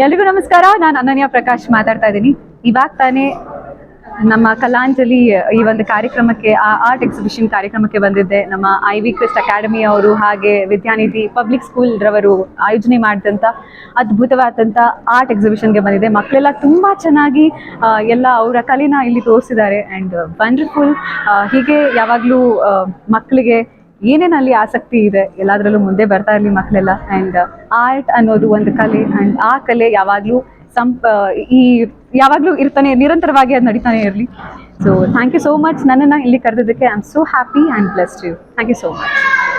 ಎಲ್ರಿಗೂ ನಮಸ್ಕಾರ. ನಾನು ಅನನ್ಯ ಪ್ರಕಾಶ್ ಮಾತಾಡ್ತಾ ಇದ್ದೀನಿ. ಇವಾಗ ತಾನೇ ನಮ್ಮ ಕಲಾಂಜಲಿ ಈ ಒಂದು ಕಾರ್ಯಕ್ರಮಕ್ಕೆ, ಆ ಆರ್ಟ್ ಎಕ್ಸಿಬಿಷನ್ ಕಾರ್ಯಕ್ರಮಕ್ಕೆ ಬಂದಿದ್ದೆ. ನಮ್ಮ ಐ ವಿ ಕ್ರಿಸ್ಟ್ ಅಕಾಡೆಮಿ ಅವರು ಹಾಗೆ ವಿದ್ಯಾನಿಧಿ ಪಬ್ಲಿಕ್ ಸ್ಕೂಲ್ ರವರು ಆಯೋಜನೆ ಮಾಡಿದಂಥ ಅದ್ಭುತವಾದಂಥ ಆರ್ಟ್ ಎಕ್ಸಿಬಿಷನ್ಗೆ ಬಂದಿದೆ. ಮಕ್ಕಳೆಲ್ಲ ತುಂಬ ಚೆನ್ನಾಗಿ ಎಲ್ಲ ಅವರ ಕಲೆನ ಇಲ್ಲಿ ತೋರಿಸಿದ್ದಾರೆ. ಆ್ಯಂಡ್ ವಂಡರ್ಫುಲ್ ಹೀಗೆ ಯಾವಾಗಲೂ ಮಕ್ಕಳಿಗೆ ಏನೇನಲ್ಲಿ ಆಸಕ್ತಿ ಇದೆ ಎಲ್ಲದರಲ್ಲೂ ಮುಂದೆ ಬರ್ತಾ ಇರಲಿ ಮಕ್ಕಳೆಲ್ಲ ಆ್ಯಂಡ್ ಆರ್ಟ್ ಅನ್ನೋದು ಒಂದು ಕಲೆ ಆ್ಯಂಡ್ ಆ ಕಲೆ ಯಾವಾಗಲೂ ಸಂಪ, ಈ, ಯಾವಾಗಲೂ ಇರ್ತಾನೆ, ನಿರಂತರವಾಗಿ ಅದು ನಡೀತಾನೆ ಇರಲಿ. So thank you so much ನನ್ನನ್ನು ಇಲ್ಲಿ ಕರೆದಿದ್ದಕ್ಕೆ. I am so happy and blessed you thank you so much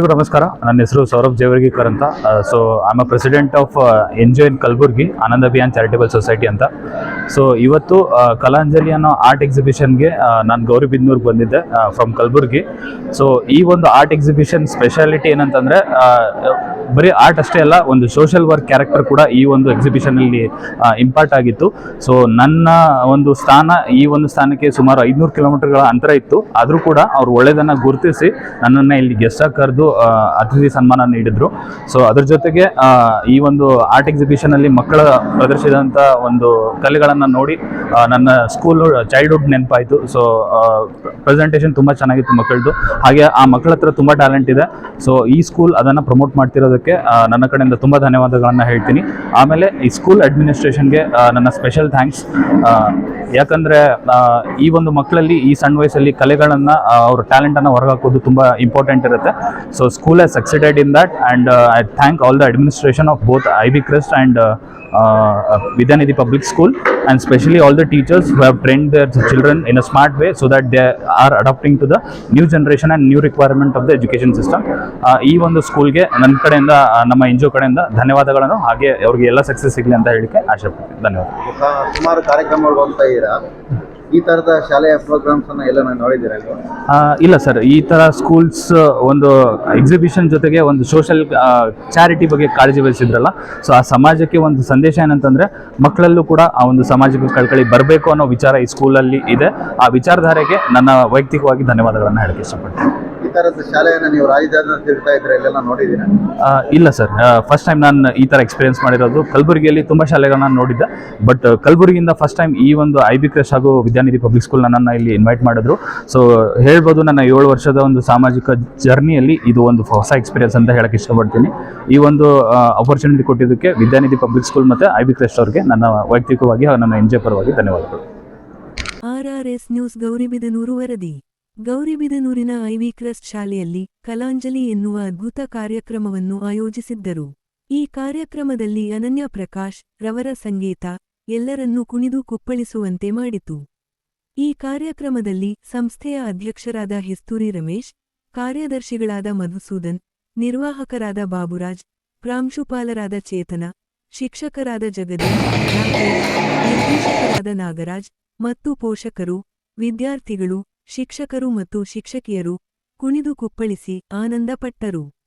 ಎಲ್ರಿಗೂ ನಮಸ್ಕಾರ. ನನ್ನ ಹೆಸರು ಸೌರಭ್ ಜೇವರ್ಗಿಕರ್ ಅಂತ. So am a president of N G in Kalaburgi Anand Abhiyan charitable society ಅಂತ. ಸೊ ಇವತ್ತು ಕಲಾಂಜಲಿ ಅನ್ನೋ ಆರ್ಟ್ ಎಕ್ಸಿಬಿಷನ್ಗೆ ನಾನು ಗೌರಿಬಿದ್ನೂರ್ಗೆ ಬಂದಿದ್ದೆ ಫ್ರಮ್ ಕಲಬುರ್ಗಿ ಸೊ ಈ ಒಂದು ಆರ್ಟ್ ಎಕ್ಸಿಬಿಷನ್ ಸ್ಪೆಷಾಲಿಟಿ ಏನಂತಂದರೆ ಬರೀ ಆರ್ಟ್ ಅಷ್ಟೇ ಅಲ್ಲ, ಒಂದು ಸೋಷಿಯಲ್ ವರ್ಕ್ ಕ್ಯಾರೆಕ್ಟರ್ ಕೂಡ ಈ ಒಂದು ಎಕ್ಸಿಬಿಷನಲ್ಲಿ ಇಂಪಾರ್ಟ್ ಆಗಿತ್ತು. ಸೊ ನನ್ನ ಒಂದು ಸ್ಥಾನ, ಈ ಒಂದು ಸ್ಥಾನಕ್ಕೆ ಸುಮಾರು ಐದುನೂರು ಕಿಲೋಮೀಟರ್ಗಳ ಅಂತರ ಇತ್ತು. ಆದರೂ ಕೂಡ ಅವ್ರು ಒಳ್ಳೆಯದನ್ನು ಗುರುತಿಸಿ ನನ್ನನ್ನು ಇಲ್ಲಿ ಗೆಸ್ಟ್ ಆಗಿ ಕರೆದು ಅತಿಥಿ ಸನ್ಮಾನ ನೀಡಿದರು. ಸೊ ಅದ್ರ ಜೊತೆಗೆ ಈ ಒಂದು ಆರ್ಟ್ ಎಕ್ಸಿಬಿಷನಲ್ಲಿ ಮಕ್ಕಳ ಪ್ರದರ್ಶಿಸಿದಂಥ ಒಂದು ಕಲೆಗಳನ್ನು ನೋಡಿ ನನ್ನ ಸ್ಕೂಲ್ ಚೈಲ್ಡ್ಹುಡ್ ನೆನಪಾಯಿತು. ಸೊ ಪ್ರೆಸೆಂಟೇಷನ್ ತುಂಬ ಚೆನ್ನಾಗಿತ್ತು ಮಕ್ಕಳದು. ಹಾಗೆ ಆ ಮಕ್ಕಳ ಹತ್ರ ತುಂಬ ಟ್ಯಾಲೆಂಟ್ ಇದೆ. ಸೊ ಈ ಸ್ಕೂಲ್ ಅದನ್ನು ಪ್ರಮೋಟ್ ಮಾಡ್ತಿರೋದಕ್ಕೆ ಆ, ನನ್ನ ಕಡೆಯಿಂದ ತುಂಬ ಧನ್ಯವಾದಗಳನ್ನು ಹೇಳ್ತೀನಿ. ಆಮೇಲೆ ಈ ಸ್ಕೂಲ್ ಅಡ್ಮಿನಿಸ್ಟ್ರೇಷನ್ಗೆ ನನ್ನ ಸ್ಪೆಷಲ್ ಥ್ಯಾಂಕ್ಸ್ ಯಾಕಂದರೆ ಈ ಒಂದು ಮಕ್ಕಳಲ್ಲಿ ಈ ಸಣ್ಣ ವಯಸ್ಸಲ್ಲಿ ಕಲೆಗಳನ್ನು ಅವ್ರ ಟ್ಯಾಲೆಂಟನ್ನು ಹೊರಗಾಕೋದು ತುಂಬ ಇಂಪಾರ್ಟೆಂಟ್ ಇರುತ್ತೆ. So school has succeeded in that and I thank all the administration of both I B Crest and Vidyanidhi Public school and especially all the teachers who have trained their children in a smart way so that they are adapting to the new generation and new requirement of the education system ಈ ಒಂದು ಸ್ಕೂಲ್ಗೆ ನನ್ನ ಕಡೆಯಿಂದ ನಮ್ಮ N ಕಡೆಯಿಂದ ಧನ್ಯವಾದಗಳನ್ನು, ಹಾಗೆ ಅವ್ರಿಗೆ ಎಲ್ಲ ಸಕ್ಸಸ್ ಸಿಗಲಿ ಅಂತ ಹೇಳಿಕೆ ಆಶೆ ಪಡ್ತೀನಿ. ಧನ್ಯವಾದ. ಸುಮಾರು ಕಾರ್ಯಕ್ರಮಗಳು ಹೋಗ್ತಾ ಇದ್ದೀರಾ? ಈ ತರದ ಶಾಲೆಯ ಪ್ರೋಗ್ರಾಮ್ಸ್ ಅನ್ನ ಎಲ್ಲ ನೋಡಿದ್ದೀರಾ ನೀವು? ಇಲ್ಲ ಸರ್, ಈ ತರ ಸ್ಕೂಲ್ಸ್ ಒಂದು ಎಕ್ಸಿಬಿಷನ್ ಜೊತೆಗೆ ಒಂದು ಸೋಷಲ್ ಚಾರಿಟಿ ಬಗ್ಗೆ ಕಾಳಜಿ ವಹಿಸಿದ್ರಲ್ಲ ಸೊ ಆ ಸಮಾಜಕ್ಕೆ ಒಂದು ಸಂದೇಶ ಏನಂತಂದ್ರೆ, ಮಕ್ಕಳಲ್ಲೂ ಕೂಡ ಆ ಒಂದು ಸಾಮಾಜಿಕ ಕಳ್ಕಳಿ ಬರಬೇಕು ಅನ್ನೋ ವಿಚಾರ ಈ ಸ್ಕೂಲಲ್ಲಿ ಇದೆ. ಆ ವಿಚಾರಧಾರೆಗೆ ನನ್ನ ವೈಯಕ್ತಿಕವಾಗಿ ಧನ್ಯವಾದಗಳನ್ನು ಹೇಳಕ್ಕೆ ಇಷ್ಟಪಡ್ತೀನಿ. ಈ ತರದ ಶಾಲೆಯನ್ನ ನೀವು ರಾಜಧಾನಿ ತಿರುಗ್ತಾ ಇದ್ರೆ ಇಲ್ಲೆಲ್ಲ ನೋಡಿದ್ದೀರಾ? ಇಲ್ಲ ಸರ್. ಫಸ್ಟ್ ಟೈಮ್ ನಾನು ಈ ತರ ಎಕ್ಸ್ಪೀರಿಯನ್ಸ್ ಮಾಡಿರೋದು ಕಲಬುರಗಿಯಲ್ಲಿ ತುಂಬಾ ಶಾಲೆಗಳನ್ನ ನೋಡಿದ್ದೆ. ಬಟ್ ಕಲಬುರಗಿಯಿಂದ ಫಸ್ಟ್ ಟೈಮ್ ಈ ಒಂದು ಐ ಬಿ ಕ್ರೆಶ್ ಹಾಗೂ ವಿದ್ಯಾನಿಧಿ ಪಬ್ಲಿಕ್ ಸ್ಕೂಲ್ ನನ್ನ ಇಲ್ಲಿ ಇನ್ವೈಟ್ ಮಾಡಿದ್ರು. ಸೊ ಹೇಳ್ಬೋದು ನನ್ನ ಏಳು ವರ್ಷದ ಒಂದು ಸಾಮಾಜಿಕ ಜರ್ನಿಯಲ್ಲಿ ಇದು ಒಂದು ಹೊಸ ಎಕ್ಸ್ಪೀರಿಯನ್ಸ್ ಅಂತ ಹೇಳಕ್ಕೆ ಇಷ್ಟಪಡ್ತೀನಿ. ಈ ಒಂದು ಅಪರ್ಚುನಿಟಿ ಕೊಟ್ಟಿದ್ದಕ್ಕೆ ವಿದ್ಯಾನಿಧಿ ಪಬ್ಲಿಕ್ ಸ್ಕೂಲ್ ಮತ್ತೆ ಐ ಬಿ ಕ್ರೆಶ್ ಅವ್ರಿಗೆ ನನ್ನ ವೈಯಕ್ತಿಕವಾಗಿ ಹಾಗೂ ನನ್ನ ಎನ್ ಜೆ ಪರವಾಗಿ ಧನ್ಯವಾದಗಳು. ಆರ್ಆರ್ಎಸ್ ನ್ಯೂಸ್ ಗೌರಿಬಿದನೂರು ವರದಿ. ಗೌರಿಬಿದನೂರಿನ ಐವಿ ಕ್ರಸ್ಟ್ ಶಾಲೆಯಲ್ಲಿ ಕಲಾಂಜಲಿ ಎನ್ನುವ ಅದ್ಭುತ ಕಾರ್ಯಕ್ರಮವನ್ನು ಆಯೋಜಿಸಿದ್ದರು. ಈ ಕಾರ್ಯಕ್ರಮದಲ್ಲಿ ಅನನ್ಯ ಪ್ರಕಾಶ್, ರವರ ಸಂಗೀತ, ಎಲ್ಲರನ್ನೂ ಕುಣಿದು ಕುಪ್ಪಳಿಸುವಂತೆ ಮಾಡಿತು. ಈ ಕಾರ್ಯಕ್ರಮದಲ್ಲಿ ಸಂಸ್ಥೆಯ ಅಧ್ಯಕ್ಷರಾದ ಹಿಸ್ತೂರಿ ರಮೇಶ್, ಕಾರ್ಯದರ್ಶಿಗಳಾದ ಮಧುಸೂದನ್, ನಿರ್ವಾಹಕರಾದ ಬಾಬುರಾಜ್, ಪ್ರಾಂಶುಪಾಲರಾದ ಚೇತನ, ಶಿಕ್ಷಕರಾದ ಜಗದೀಶ್ ನಿರ್ದೇಶಕರಾದ ನಾಗರಾಜ್ ಮತ್ತು ಪೋಷಕರು, ವಿದ್ಯಾರ್ಥಿಗಳು ಶಿಕ್ಷಕರು ಮತ್ತು ಶಿಕ್ಷಕಿಯರು ಕುಣಿದು ಕುಪ್ಪಳಿಸಿ ಆನಂದಪಟ್ಟರು.